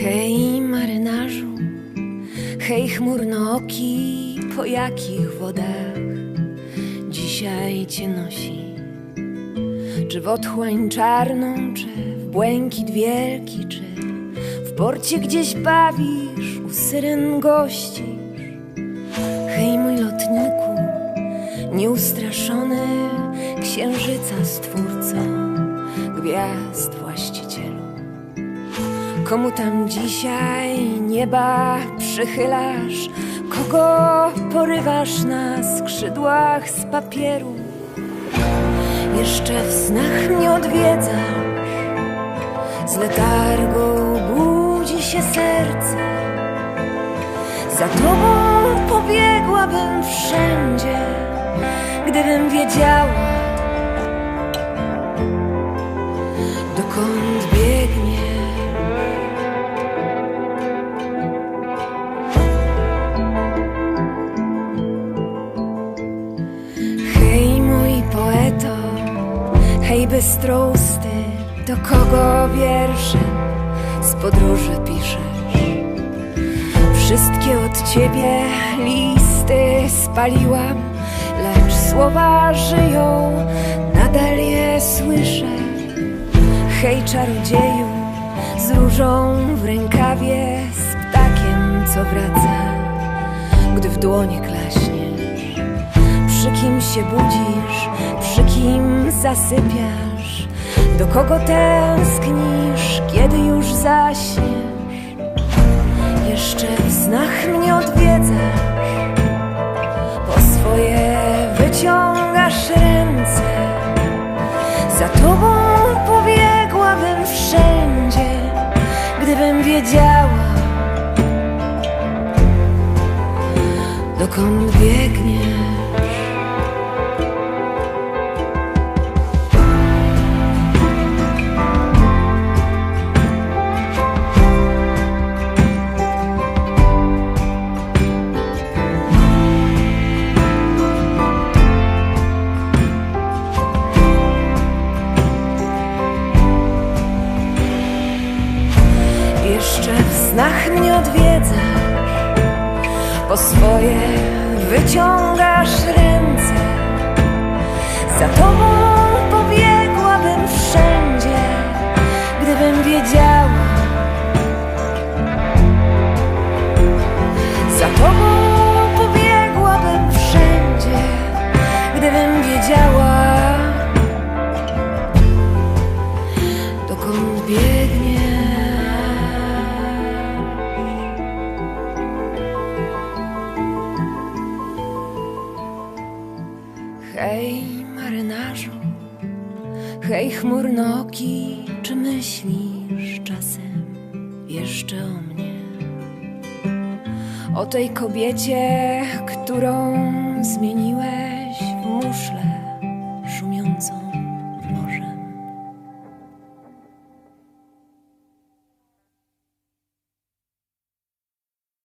Hej marynarzu, hej chmurnooki, po jakich wodach dzisiaj cię nosi? Czy w otchłań czarną, czy w błękit wielki, czy w porcie gdzieś bawisz, u syren gościsz? Hej mój lotniku, nieustraszony księżyca stwórco, gwiazd właścicielu. Komu tam dzisiaj nieba przychylasz? Kogo porywasz na skrzydłach z papieru? Jeszcze w snach mnie odwiedzasz, z letargu budzi się serce. Za tobą pobiegłabym wszędzie, gdybym wiedziała, dokąd biegnie. Bystrousty, do kogo wierszem z podróży piszesz? Wszystkie od ciebie listy spaliłam, lecz słowa żyją, nadal je słyszę. Hej czarodzieju, z różą w rękawie, z ptakiem, co wraca, gdy w dłonie klaśniesz. Przy kim się budzisz, przy kim zasypiasz, do kogo tęsknisz, kiedy już zaśniesz. Jeszcze w snach mnie odwiedzasz, po swoje wyciągasz ręce. Za tobą pobiegłabym wszędzie, gdybym wiedziała, dokąd biegniesz. Jeszcze w snach mnie odwiedzasz, po swoje wyciągasz ręce. Za tobą pobiegłabym wszędzie, gdybym wiedziała. Za tobą pobiegłabym wszędzie, gdybym wiedziała, dokąd biegnie. Hej, marynarzu, hej, chmurnoki, czy myślisz czasem jeszcze o mnie? O tej kobiecie, którą zmieniłeś w muszlę szumiącą